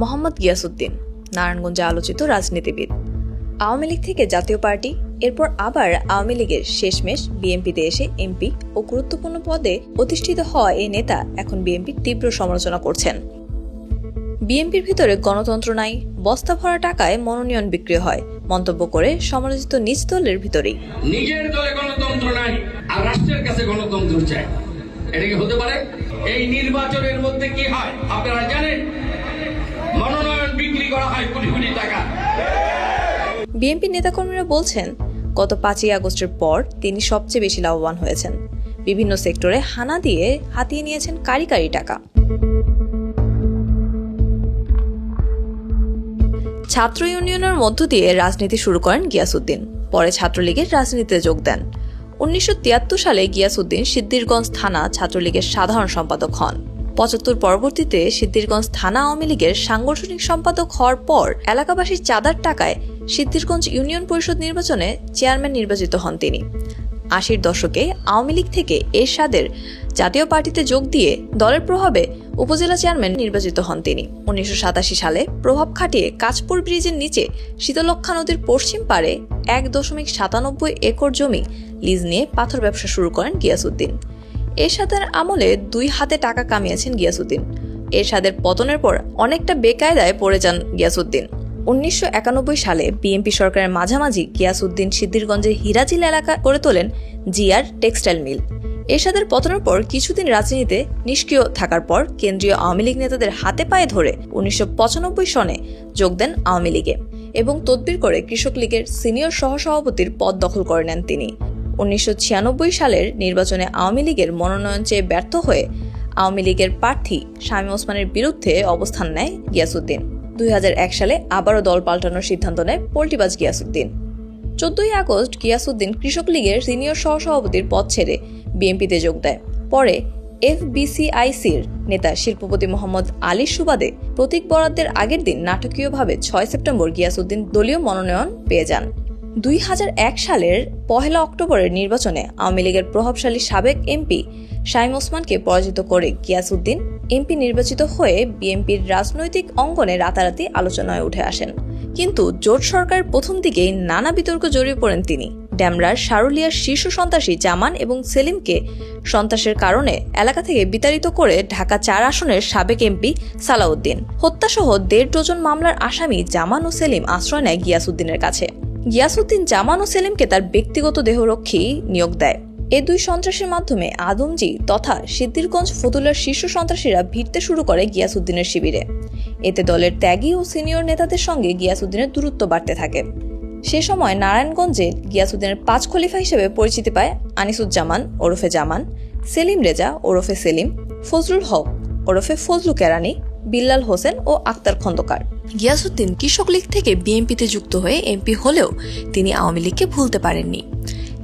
মোহাম্মদ গিয়াসুদ্দিন নারায়ণগঞ্জে আলোচিত রাজনীতিবিদ। আওয়ামী লীগ থেকে জাতীয় পার্টি, এরপর আবার আওয়ামী লীগের শেষমেশ বিএনপিতে এসে এমপি ও গুরুত্বপূর্ণ পদে অধিষ্ঠিত হওয়া এই নেতা এখন বিএনপির তীব্র সমালোচনা করছেন। বিএনপির ভিতরে গণতন্ত্র নাই, বস্তা ভরা টাকায় মনোনয়ন বিক্রি হয়, মন্তব্য করে সমালোচিত নিজ দলের ভিতরেই। নিজের দলে গণতন্ত্র নাই, আর রাষ্ট্রের কাছে গণতন্ত্র চায় এটা কি হতে পারে? এই নির্বাচনের মধ্যে কি হয়? আপনারা জানেন? মনোনয়ন বিক্রি করা হয় কোটি কোটি টাকা। বিএনপি নেতাকর্মীরা বলছেন, গত পাঁচই আগস্টের পর তিনি সবচেয়ে বেশি লাভবান হয়েছেন। বিভিন্ন সেক্টরে হানা দিয়ে হাতিয়ে নিয়েছেন কারি কারি টাকা। ছাত্র ইউনিয়নের মধ্য দিয়ে রাজনীতি শুরু করেন গিয়াসুদ্দিন। পরে ছাত্রলীগের রাজনীতিতে যোগ দেন। উনিশশো তিয়াত্তর সালে গিয়াসুদ্দিন সিদ্দিরগঞ্জ থানা ছাত্রলীগের সাধারণ সম্পাদক হন। পঁচাত্তর পরবর্তীতে সিদ্দিরগঞ্জ থানা আওয়ামী লীগের সাংগঠনিক সম্পাদক হওয়ার পর এলাকাবাসীর চাঁদার টাকায় সিদ্দিরগঞ্জ ইউনিয়ন পরিষদ নির্বাচনে চেয়ারম্যান নির্বাচিত হন তিনি। আশির দশকে আওয়ামী লীগ থেকে এরশাদের জাতীয় পার্টিতে যোগ দিয়ে দলের প্রভাবে উপজেলা চেয়ারম্যান নির্বাচিত হন তিনি। উনিশশো সাতাশি সালে প্রভাব খাটিয়ে কাঁচপুর ব্রিজের নিচে শীতলক্ষা নদীর পশ্চিম পারে এক দশমিক সাতানব্বই একর জমি লিজ নিয়ে পাথর ব্যবসা শুরু করেন গিয়াসুদ্দিন এরশাদের আমলে দুই হাতে টাকা কামিয়েছেন গিয়াসুদ্দিন এরশাদের পতনের পর অনেকটা বেকায়দায় পড়ে যান গিয়াসুদ্দিন উনিশশো একানব্বই সালে বিএনপি সরকারের মাঝামাঝি গিয়াসুদ্দিন সিদ্দিরগঞ্জের হিরাজিল এলাকা করে তোলেন জিআর টেক্সটাইল মিল। এরশাদের পতনের পর কিছুদিন রাজনীতিতে নিষ্ক্রিয় থাকার পর কেন্দ্রীয় আওয়ামী লীগ নেতাদের হাতে পায়ে ধরে উনিশশো পঁচানব্বই সনে যোগ দেন আওয়ামী লীগে এবং তদবির করে কৃষক লীগের সিনিয়র সহসভাপতির পদ দখল করে নেন তিনি। উনিশশো ছিয়ানব্বই সালের নির্বাচনে আওয়ামী লীগের মনোনয়ন চেয়ে ব্যর্থ হয়ে আওয়ামী লীগের প্রার্থী শামীম ওসমানের বিরুদ্ধে অবস্থান নেয় গিয়াসুদ্দিন এক সালে আবারও দল পাল্টানোর সিদ্ধান্ত নেয় পোল্টিবাজ গিয়াসুদ্দিন। চোদ্দই আগস্ট গিয়াসুদ্দিন কৃষক লীগের সিনিয়র সহসভাপতির পদ ছেড়ে বিএনপিতে যোগ দেয়। পরে এফবিসিআইসির নেতা শিল্পপতি মোহাম্মদ আলী সুবাদে প্রতীক বরাদ্দের আগের দিন নাটকীয়ভাবে ছয় সেপ্টেম্বর গিয়াসুদ্দিন দলীয় মনোনয়ন পেয়ে যান। দুই হাজার এক সালের পহেলা অক্টোবরের নির্বাচনে আওয়ামী লীগের প্রভাবশালী সাবেক এমপি শাইম ওসমানকে পরাজিত করে গিয়াসুদ্দিন এমপি নির্বাচিত হয়ে বিএনপির রাজনৈতিক অঙ্গনে রাতারাতি আলোচনায় উঠে আসেন। কিন্তু জোট সরকারের প্রথম দিকেই নানা বিতর্ক জড়িয়ে পড়েন তিনি। ড্যামরার সারুলিয়ার শীর্ষ সন্ত্রাসী জামান এবং সেলিমকে সন্ত্রাসের কারণে এলাকা থেকে বিতাড়িত করে ঢাকা চার আসনের সাবেক এমপি সালাউদ্দিন। হত্যাসহ দেড় ডজন মামলার আসামি জামান ও সেলিম আশ্রয় নেয় গিয়াসুদ্দিনের কাছে। গিয়াসুদ্দিন জামান ও সেলিমকে তার ব্যক্তিগত দেহরক্ষী নিয়োগ দেয়। এ দুই সন্ত্রাসের মাধ্যমে আদমজি তথা সিদ্দিরগঞ্জ ফতুল্লার শীর্ষ সন্ত্রাসীরা ভিড়তে শুরু করে গিয়াসুদ্দিনের শিবিরে। এতে দলের ত্যাগী ও সিনিয়র নেতাদের সঙ্গে গিয়াসুদ্দিনের দূরত্ব বাড়তে থাকে। সে সময় নারায়ণগঞ্জে গিয়াসুদ্দিনের পাঁচ খলিফা হিসেবে পরিচিতি পায় আনিসুজ্জামান, ওরফে জামান, সেলিম রেজা, ওরফে সেলিম, ফজলুল হক, ওরফে ফজলু কেরানি, বিল্লাল হোসেন ও আক্তার খন্দকার। গিয়াসুদ্দিন কৃষক লীগ থেকে বিএনপিতে যুক্ত হয়ে এমপি হলেও তিনি আওয়ামী লীগকে ভুলতে পারেননি।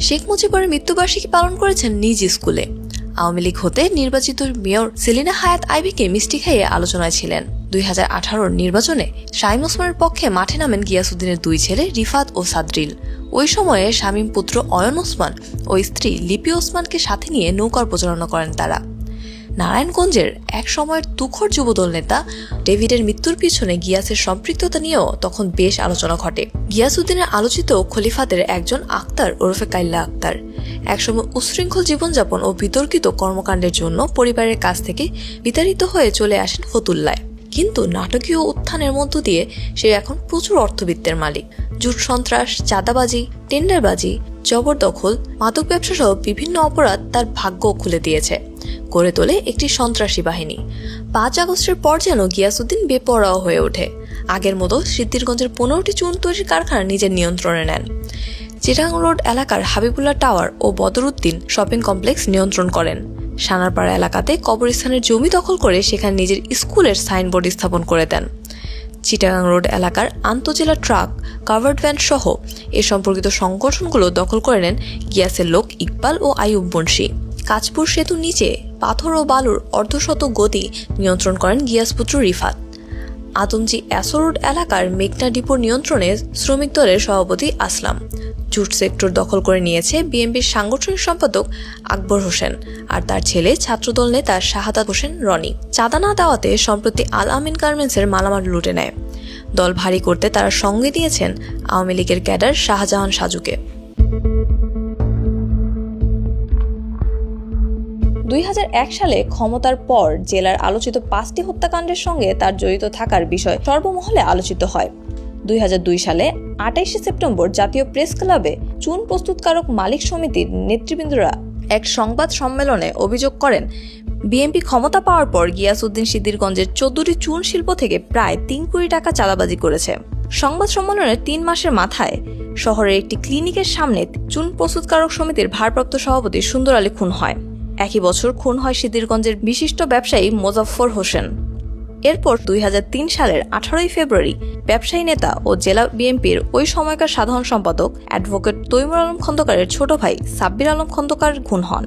শেখ মুজিবের মৃত্যুবার্ষিকী পালন করেছেন নিজ স্কুলে। আওয়ামী লীগ হতে নির্বাচিত মেয়র সেলিনা হায়াত আইবিকে মিষ্টি খাইয়ে আলোচনায় ছিলেন। দুই হাজার নির্বাচনে শাইম ওসমানের পক্ষে মাঠে নামেন গিয়াসুদ্দিনের দুই ছেলে রিফাত ও সাদ্রিল। ওই সময়ে শামীম পুত্র অয়ন ওসমান ও স্ত্রী লিপি ওসমানকে সাথে নিয়ে নৌকার প্রচারণা করেন তারা। নারায়ণগঞ্জের এক সময়ের তুখর যুবদল নেতা ডেভিডের মৃত্যুর পিছনে গিয়াসের সম্পৃক্ততা নিয়েও তখন বেশ আলোচনা ঘটে। গিয়াসউদ্দিনের আলোচিত খলিফাদের একজন আক্তার ওরফে কাইল্লা আক্তার। একসময় উশৃঙ্খল জীবনযাপন ও বিতর্কিত কর্মকাণ্ডের জন্য পরিবারের কাছ থেকে বিতাড়িত হয়ে চলে আসেন ফতুল্লায়। কিন্তু নাটকীয় উত্থানের মধ্য দিয়ে সে এখন প্রচুর অর্থবিত্তের মালিক। জুট সন্ত্রাস, চাঁদাবাজি, টেন্ডারবাজি, জবরদখল, মাদক ব্যবসা সহ বিভিন্ন অপরাধ তার ভাগ্য খুলে দিয়েছে। গড়ে তোলে একটি সন্ত্রাসী বাহিনী। পাঁচ আগস্টের পর যেন গিয়াসুদ্দিন বেপরোয়া হয়ে ওঠে। আগের মতো সিদ্দিরগঞ্জের পনেরোটি চুন তৈরির কারখানা নিজের নিয়ন্ত্রণে নেন। চিটাং রোড এলাকার হাবিবুল্লাহ টাওয়ার ও বদরুদ্দিন শপিং কমপ্লেক্স নিয়ন্ত্রণ করেন। সানারপাড়া এলাকাতে কবরস্থানের জমি দখল করে সেখানে নিজের স্কুলের সাইনবোর্ড স্থাপন করে দেন। চিটাগাং রোড এলাকার আন্তজেলা ট্রাক, কাভার্ড ভ্যান সহ এ সম্পর্কিত সংগঠনগুলো দখল করে নেন গিয়াসের লোক ইকবাল ও আইয়ুব বংশী কাঁচপুর সেতুর নিচে পাথর ও বালুর অর্ধশত গতি নিয়ন্ত্রণ করেন গিয়াসপুত্র রিফাত। আদমজি অ্যাসোরোড এলাকার মেঘনা ডিপোর নিয়ন্ত্রণে শ্রমিক দলের সভাপতি আসলাম। জুট সেক্টর দখল করে নিয়েছে বিএনপির সাংগঠনিক সম্পাদক আকবর হোসেন আর তার ছেলে, ছাত্রদল নেতা শাহাদাত হোসেন রনি। চাঁদা না দেওয়াতে সম্প্রতি আল আমিন গার্মেন্টসের মালামাল লুটে নেয়। দল ভারী করতে তারা সঙ্গে দিয়েছেন আওয়ামী লীগের ক্যাডার শাহজাহান সাজুকে। দুই হাজার এক সালে ক্ষমতার পর জেলার আলোচিত পাঁচটি হত্যাকাণ্ডের সঙ্গে তার জড়িত থাকার বিষয় সর্বমহলে আলোচিত হয়। দুই হাজার দুই সালে আটাইশে সেপ্টেম্বর জাতীয় প্রেস ক্লাবে চুন প্রস্তুতকারক মালিক সমিতির নেতৃবৃন্দরা এক সংবাদ সম্মেলনে অভিযোগ করেন, বিএনপি ক্ষমতা পাওয়ার পর গিয়াসউদ্দিন সিদ্দিরগঞ্জের চোদ্দটি চুন শিল্প থেকে প্রায় তিন কোটি টাকা চাঁদাবাজি করেছে। সংবাদ সম্মেলনের তিন মাসের মাথায় শহরের একটি ক্লিনিকের সামনে চুন প্রস্তুতকারক সমিতির ভারপ্রাপ্ত সভাপতি সুন্দর আলী খুন হয়। একই বছর খুন হয় সিদ্দিরগঞ্জের বিশিষ্ট ব্যবসায়ী মোজাফফর হোসেন। এরপর দুই হাজার তিন সালের আঠারোই ফেব্রুয়ারি ব্যবসায়ী নেতা ও জেলা বিএনপির ওই সময়কার সাধারণ সম্পাদক অ্যাডভোকেট তৈমুর আলম খন্দকারের ছোট ভাই সাব্বির আলম খন্দকার খুন হন।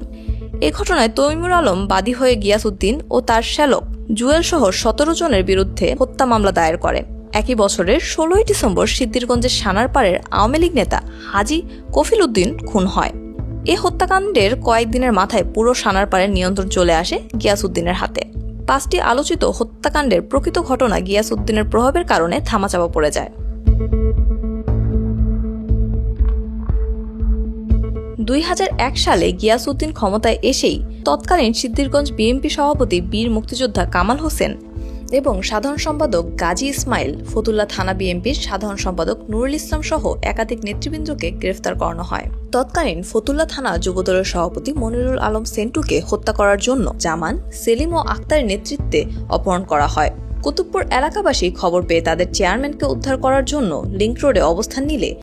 এ ঘটনায় তৈমুর আলম বাদী হয়ে গিয়াসউদ্দিন ও তার শ্যালক জুয়েল সহ সতেরো জনের বিরুদ্ধে হত্যা মামলা দায়ের করে। একই বছরের ষোলোই ডিসেম্বর সিদ্দিরগঞ্জের সানারপাড়ের আওয়ামী লীগ নেতা হাজি কফিল উদ্দিন খুন হয়। এ হত্যাকাণ্ডের কয়েকদিনের মাথায় পুরো সানারপাড়ের নিয়ন্ত্রণ চলে আসে গিয়াসউদ্দিনের হাতে। পাঁচটি আলোচিত হত্যাকাণ্ডের প্রকৃত ঘটনা গিয়াসউদ্দিনের প্রভাবের কারণে থামাচাপা পড়ে যায়। দুই হাজার এক সালে গিয়াসউদ্দিন ক্ষমতায় এসেই তৎকালীন সিদ্দিরগঞ্জ বিএনপি সভাপতি বীর মুক্তিযোদ্ধা কামাল হোসেন এবং সাধারণ সম্পাদক গাজী ইসমাইল ফতুল্লা থানা বিএনপির সাধারণ সম্পাদক নুরুল ইসলাম সহ একাধিক নেতৃবৃন্দকে গ্রেফতার করানো হয়। তৎকালীন ফতুল্লা থানা যুবদলের সভাপতি মনিরুল আলম সেন্টুকে হত্যা করার জন্য জামান, সেলিম ও আক্তারের নেতৃত্বে অপহরণ করা হয়। কুতুবপুর এলাকাবাসী খবর পেয়ে তাদের চেয়ারম্যানকে উদ্ধার করার জন্য লিংক রোডে অবস্থান নিলে